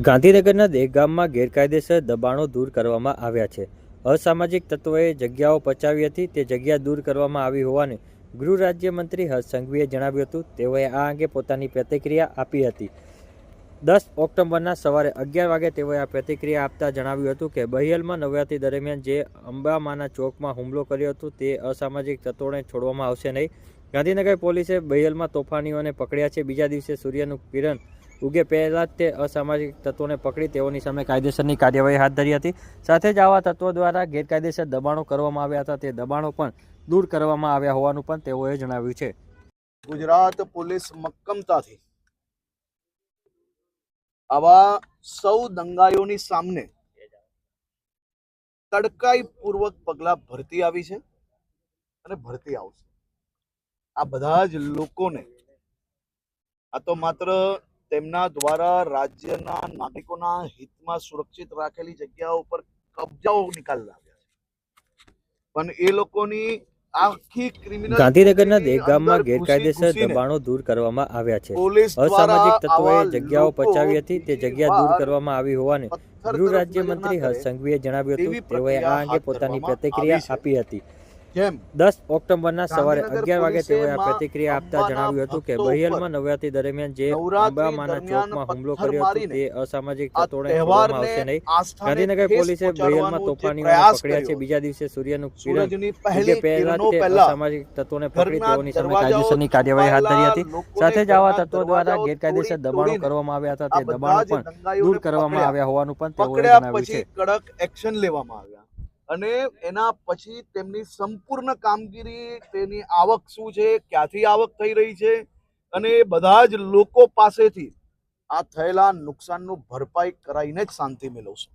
ગાંધીનગરના દેગામમાં ગેરકાયદેસર દબાણો દૂર કરવામાં આવ્યા છે. અસામાજિક તત્વોએ જગ્યાઓ પચાવી હતી, તે જગ્યા દૂર કરવામાં આવી હોવાને ગૃહ રાજ્યમંત્રી હર્ષ સંઘવીએ જણાવ્યું હતું. તેઓએ આ અંગે પોતાની પ્રતિક્રિયા આપી હતી. દસ ઓક્ટોબરના સવારે અગિયાર વાગે તેઓએ આ પ્રતિક્રિયા આપતા જણાવ્યું હતું કે, બહિયલમાં નવરાત્રી દરમિયાન જે અંબામાના ચોકમાં હુમલો કર્યો હતો, તે અસામાજિક તત્વોને છોડવામાં આવશે નહીં. ગાંધીનગર પોલીસે બહેલમાં તોફાનીઓને પકડ્યા છે. બીજા દિવસે સૂર્યનું કિરણ ઉગે પહેલા જ તે અસામાજિક તત્વોને પકડી તેઓની સામે કાયદેસરની કાર્યવાહી હાથ ધરી હતી. સાથે જ આવા તત્વો દ્વારા ગેરકાયદેસર દબાણો કરવામાં આવ્યા હતા. તે દબાણો પણ દૂર કરવામાં આવ્યા હોવાનું પણ તેઓએ જણાવ્યું છે. ગુજરાત પોલીસ મક્કમતાથી આવા સૌ દંગાઈઓની સામને તડકાઈપૂર્વક પૂર્વક પગલા ભરતી આવી છે અને ભરતી આવશે. આ બધા જ લોકોને. આ તો માત્ર તેમના દ્વારા રાજ્યના નાગરિકોના હિતમાં સુરક્ષિત રાખેલી જગ્યાઓ ઉપર કબજાઓ નિકાલ લાવ્યા છે. પણ એ લોકોની ગાંધીનગરના દેગામમાં ગેરકાયદેસર દબાણો દૂર કરવામાં આવ્યા છે. અસામાજિક તત્વોએ જગ્યાઓ પચાવી હતી તે જગ્યા દૂર કરવામાં આવી હોવાને ગૃહ રાજ્યમંત્રી હર્ષ સંઘવીએ જણાવ્યું હતું તેઓએ આ અંગે પોતાની પ્રતિક્રિયા આપી હતી. દસ ઓક્ટોબરના સવારે અગિયાર વાગે તેઓએ આ પ્રતિક્રિયા આપતા જણાવ્યું હતું કે બહિયલમાં નવરાત્રી દરમિયાન જે અંબામાના ચોકમાં હુમલો કર્યો હતો તે અસામાજિક તત્વોને છોડવામાં આવશે નહીં. ગાંધીનગર પોલીસે બહિયલમાં તોફાનીઓને પકડ્યા છે. બીજા દિવસે સૂર્યનું કિરણ સૂરજની પહેલા તે અસામાજિક તત્વોને પકડી તેઓની સામે કાયદેસરની કાર્યવાહી હાથ ધરી હતી. સાથે જ આવા તત્વો દ્વારા ગેરકાયદેસર દબાણો કરવામાં આવ્યા હતા. તે દબાણો પણ દૂર કરવામાં આવ્યા હોવાનું પણ તેઓએ જણાવ્યું છે. કડક એક્શન લેવામાં આવ્યા. અને એના પછી તેમની સંપૂર્ણ કામગીરી, તેની આવક શું છે, ક્યાંથી આવક થઈ રહી છે અને બધા જ લોકો પાસેથી આ થયેલા નુકસાનનું ભરપાઈ કરાઈને જ શાંતિ મેળવશે.